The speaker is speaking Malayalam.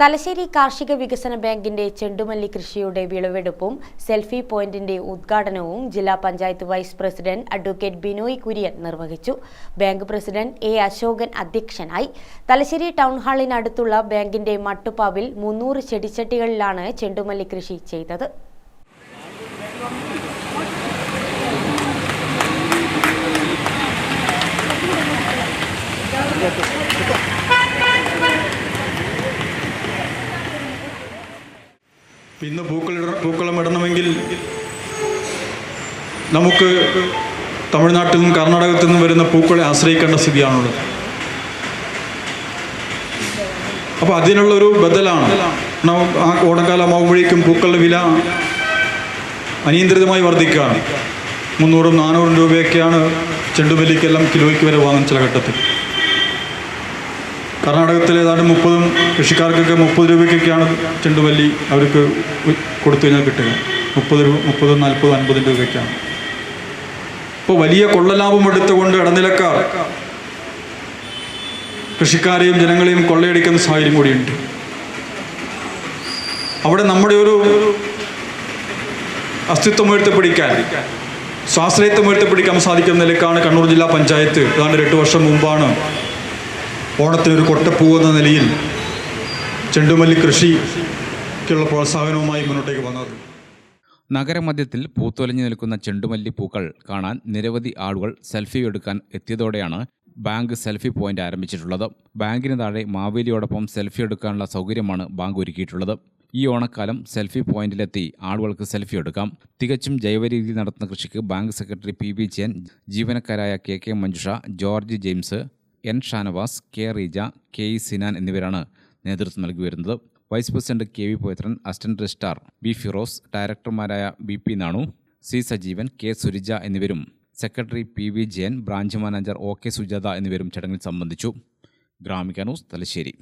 തലശ്ശേരി കാർഷിക വികസന ബാങ്കിന്റെ ചെണ്ടുമല്ലി കൃഷിയുടെ വിളവെടുപ്പും സെൽഫി പോയിന്റിന്റെ ഉദ്ഘാടനവും ജില്ലാ panchayat vice president advocate Binoy Kurian നിർവഹിച്ചു. ബാങ്ക് പ്രസിഡന്റ് എ അശോകൻ അധ്യക്ഷനായി. തലശ്ശേരി ടൗൺ ഹാളിനടുത്തുള്ള ബാങ്കിന്റെ മട്ടുപ്പാവിൽ മുന്നൂറ് ചെടിച്ചട്ടികളിലാണ് ചെണ്ടുമല്ലി കൃഷി ചെയ്തത്. ഇന്ന് പൂക്കൾ പൂക്കളം ഇടണമെങ്കിൽ നമുക്ക് തമിഴ്നാട്ടിൽ നിന്നും കർണാടകത്തിൽ നിന്നും വരുന്ന പൂക്കളെ ആശ്രയിക്കേണ്ട സ്ഥിതിയാണുള്ളത്. അപ്പോൾ അതിനുള്ളൊരു ബദലാണ്. ആ ഓണക്കാലമാകുമ്പോഴേക്കും പൂക്കളുടെ വില അനിയന്ത്രിതമായി വർദ്ധിക്കുകയാണ്. മുന്നൂറും നാനൂറും രൂപയൊക്കെയാണ് ചെണ്ടുമല്ലിക്കെല്ലാം കിലോയ്ക്ക് വരെ വാങ്ങുന്ന ചില ഘട്ടത്തിൽ. കർണാടകത്തിൽ ഏതാണ്ട് മുപ്പതും കൃഷിക്കാർക്കൊക്കെ മുപ്പത് രൂപയ്ക്കൊക്കെയാണ് ചെണ്ടുമല്ലി അവർക്ക് കൊടുത്തു കഴിഞ്ഞാൽ കിട്ടുക. മുപ്പത് രൂപ മുപ്പതും നാൽപ്പതും അൻപതും രൂപയ്ക്കാണ്. ഇപ്പോൾ വലിയ കൊള്ളലാഭം എടുത്തുകൊണ്ട് ഇടനിലക്കാർ കൃഷിക്കാരെയും ജനങ്ങളെയും കൊള്ളയടിക്കുന്ന സാഹചര്യം കൂടിയുണ്ട്. അവിടെ നമ്മുടെ ഒരു അസ്തിത്വം ഉയർത്തിപ്പിടിക്കാൻ സ്വാശ്രയത്വം ഉയർത്തിപ്പിടിക്കാൻ സാധിക്കുന്ന നിലക്കാണ് കണ്ണൂർ ജില്ലാ പഞ്ചായത്ത്. ഏതാണ്ട് എട്ട് വർഷം മുമ്പാണ് ഓണത്തിന് ഒരു കൊട്ടപ്പൂ എന്ന നിലയിൽ ചെണ്ടുമല്ലി കൃഷിക്കുള്ള പ്രോത്സാഹനവുമായി മുന്നോട്ടേക്ക് വന്നത്. നഗരമധ്യത്തിൽ പൂത്തൊലഞ്ഞു നിൽക്കുന്ന ചെണ്ടുമല്ലി പൂക്കൾ കാണാൻ നിരവധി ആളുകൾ സെൽഫി എടുക്കാൻ എത്തിയതോടെയാണ് ബാങ്ക് സെൽഫി പോയിന്റ് ആരംഭിച്ചിട്ടുള്ളത്. ബാങ്കിന് താഴെ മാവേലിയോടൊപ്പം സെൽഫി എടുക്കാനുള്ള സൗകര്യമാണ് ബാങ്ക് ഒരുക്കിയിട്ടുള്ളത്. ഈ ഓണക്കാലം സെൽഫി പോയിന്റിലെത്തി ആളുകൾക്ക് സെൽഫി എടുക്കാം. തികച്ചും ജൈവ രീതിയിൽ നടത്തുന്ന കൃഷിക്ക് bank secretary P B Jayan ജീവനക്കാരായ K K Manjusha George James N Shanavas K Reeja K E Sinan എന്നിവരാണ് നേതൃത്വം നൽകി വരുന്നത് vice president K V Pavithran assistant registrar B Firoz ഡയറക്ടർമാരായ B P Nanu C Sajeevan K Surija എന്നിവരും secretary P V Jayan branch manager O K Sujatha എന്നിവരും ചടങ്ങിൽ സംബന്ധിച്ചു. ഗ്രാമിക ന്യൂസ് തലശ്ശേരി.